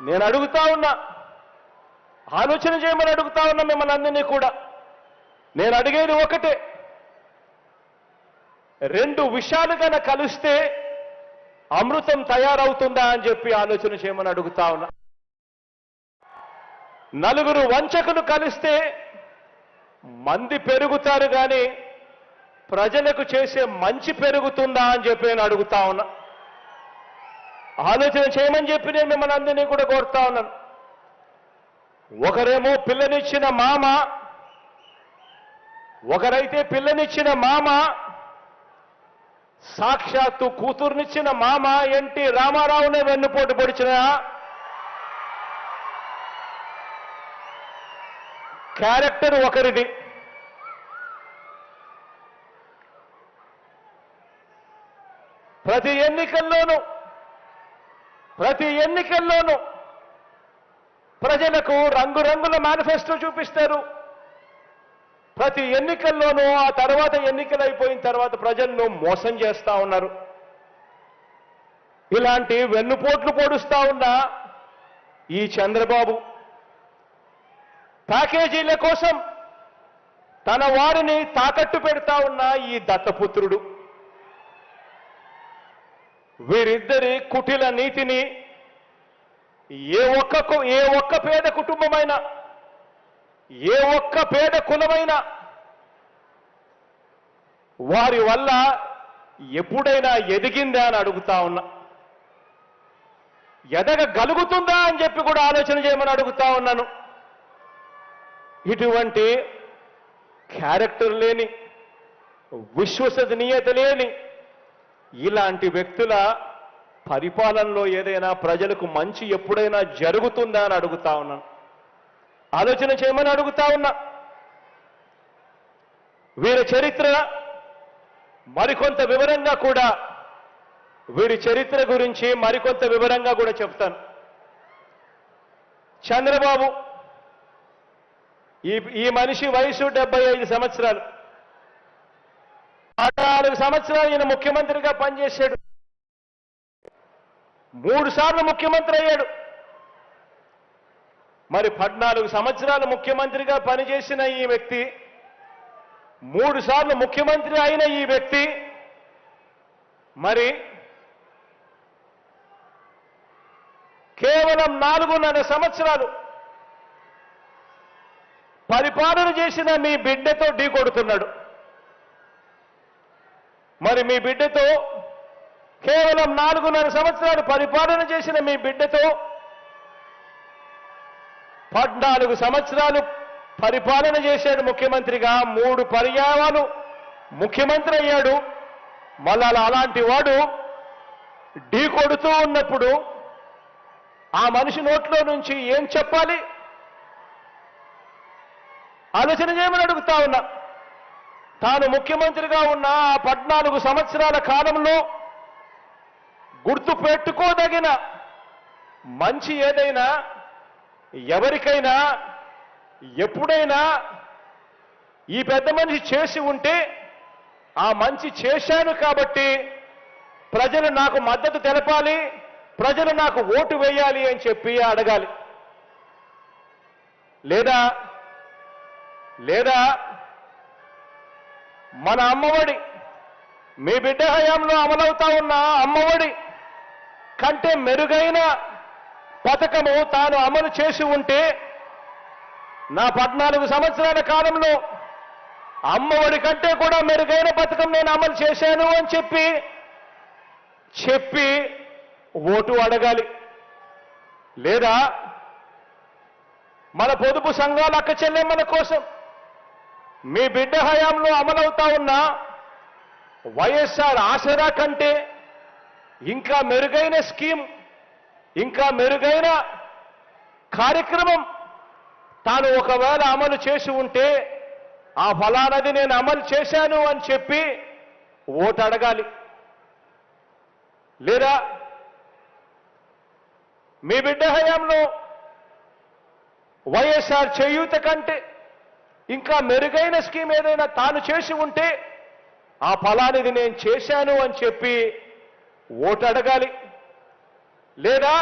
నేను అడుగుతా ఉన్నా. ఆలోచన చేయమని అడుగుతా ఉన్నా మిమ్మల్ని అందరినీ కూడా. నేను అడిగేది ఒకటే. రెండు విషయాలు కనుక కలిస్తే అమృతం తయారవుతుందా అని చెప్పి ఆలోచన చేయమని అడుగుతా ఉన్నా. నలుగురు వంచకులు కలిస్తే మంది పెరుగుతారు కానీ ప్రజలకు చేసే మంచి పెరుగుతుందా అని చెప్పి నేను అడుగుతా ఉన్నా. ఆలోచన చేయమని చెప్పి నేను మిమ్మల్ని అందరినీ కూడా కోరుతా ఉన్నాను. ఒకరేమో పిల్లనిచ్చిన మామ ఒకరైతే పిల్లనిచ్చిన మామ సాక్షాత్తు కూతుర్నిచ్చిన మామ ఎన్టీ రామారావునే వెన్నుపోటు పొడిచిన క్యారెక్టర్ ఒకరిది. ప్రతి ఎన్నికల్లోనూ ప్రతి ఎన్నికల్లోనూ ప్రజలకు రంగురంగుల మేనిఫెస్టో చూపిస్తారు. ప్రతి ఎన్నికల్లోనూ ఆ తర్వాత ఎన్నికలు అయిపోయిన తర్వాత ప్రజలను మోసం చేస్తా ఉన్నారు. ఇలాంటి వెన్నుపోట్లు పొడుస్తా ఉన్న ఈ చంద్రబాబు ప్యాకేజీల కోసం తన వారిని తాకట్టు పెడతా ఉన్న ఈ దత్తపుత్రుడు. వీరిద్దరి కుటిల నీతిని ఏ ఒక్క కు- ఏ ఒక్క పేద కుటుంబమైనా ఏ ఒక్క పేద కులమైనా వారి వల్ల ఎప్పుడైనా ఎదిగిందా అని అడుగుతా ఉన్నా. ఎదగగలుగుతుందా అని చెప్పి కూడా ఆలోచన చేయమని అడుగుతా ఉన్నాను. ఇటువంటి క్యారెక్టర్ లేని విశ్వసనీయత లేని ఇలాంటి వ్యక్తుల పరిపాలనలో ఏదైనా ప్రజలకు మంచి ఎప్పుడైనా జరుగుతుందా అని అడుగుతా ఉన్నాను ఆలోచన చేయమని అడుగుతా ఉన్నా. వీరి చరిత్ర మరికొంత వివరంగా కూడా వీరి చరిత్ర గురించి మరికొంత వివరంగా కూడా చెప్తాను. చంద్రబాబు ఈ ఈ మనిషి వయసు డెబ్బై ఐదు సంవత్సరాలు. పద్నాలుగు సంవత్సరాలు ఈయన ముఖ్యమంత్రిగా పనిచేశాడు. మూడు సార్లు ముఖ్యమంత్రి అయ్యాడు. మరి పద్నాలుగు సంవత్సరాలు ముఖ్యమంత్రిగా పనిచేసిన ఈ వ్యక్తి మూడు సార్లు ముఖ్యమంత్రి అయిన ఈ వ్యక్తి మరి కేవలం నాలుగున్నర సంవత్సరాలు పరిపాలన చేసిన మీ బిడ్డతో ఢీ కొడుతున్నాడు. మరి మీ బిడ్డతో కేవలం నాలుగున్నర సంవత్సరాలు పరిపాలన చేసిన మీ బిడ్డతో పద్నాలుగు సంవత్సరాలు పరిపాలన చేశాడు ముఖ్యమంత్రిగా. మూడు పర్యాయాలు ముఖ్యమంత్రి అయ్యాడు. మళ్ళా అలాంటి వాడు ఢీ కొడుతూ ఉన్నప్పుడు ఆ మనిషి నోట్లో నుంచి ఏం చెప్పాలి? ఆలోచన చేయమని అడుగుతా ఉన్నా. తాను ముఖ్యమంత్రిగా ఉన్న ఆ పద్నాలుగు సంవత్సరాల కాలంలో గుర్తు పెట్టుకోదగిన మంచి ఏదైనా ఎవరికైనా ఎప్పుడైనా ఈ పెద్ద మనిషి చేసి ఉంటే ఆ మంచి చేశాను కాబట్టి ప్రజలు నాకు మద్దతు తెలపాలి ప్రజలు నాకు ఓటు వేయాలి అని చెప్పి అడగాలి. లేదా లేదా మన అమ్మఒడి. మీ బిడ్డ హయాంలో అమలవుతా ఉన్న అమ్మఒడి కంటే మెరుగైన పథకము తాను అమలు చేసి ఉంటే నా పద్నాలుగు సంవత్సరాల కాలంలో అమ్మఒడి కంటే కూడా మెరుగైన పథకం నేను అమలు చేశాను అని చెప్పి చెప్పి ఓటు అడగాలి. లేదా మన పొదుపు సంఘాలు అక్క చెల్లెమ్మల కోసం మీ బిడ్డ హయాంలో అమలవుతా ఉన్న వైఎస్ఆర్ ఆసరా కంటే ఇంకా మెరుగైన స్కీమ్ ఇంకా మెరుగైన కార్యక్రమం తాను ఒకవేళ అమలు చేసి ఉంటే ఆ ఫలానది నేను అమలు చేశాను అని చెప్పి ఓటు అడగాలి. లేదా మీ బిడ్డ హయాంలో వైఎస్ఆర్ చేయూత కంటే ఇంకా మెరుగైన స్కీమ్ ఏదైనా తాను చేసి ఉంటే ఆ ఫలానిది నేను చేశాను అని చెప్పి ఓటు అడగాలి లేదా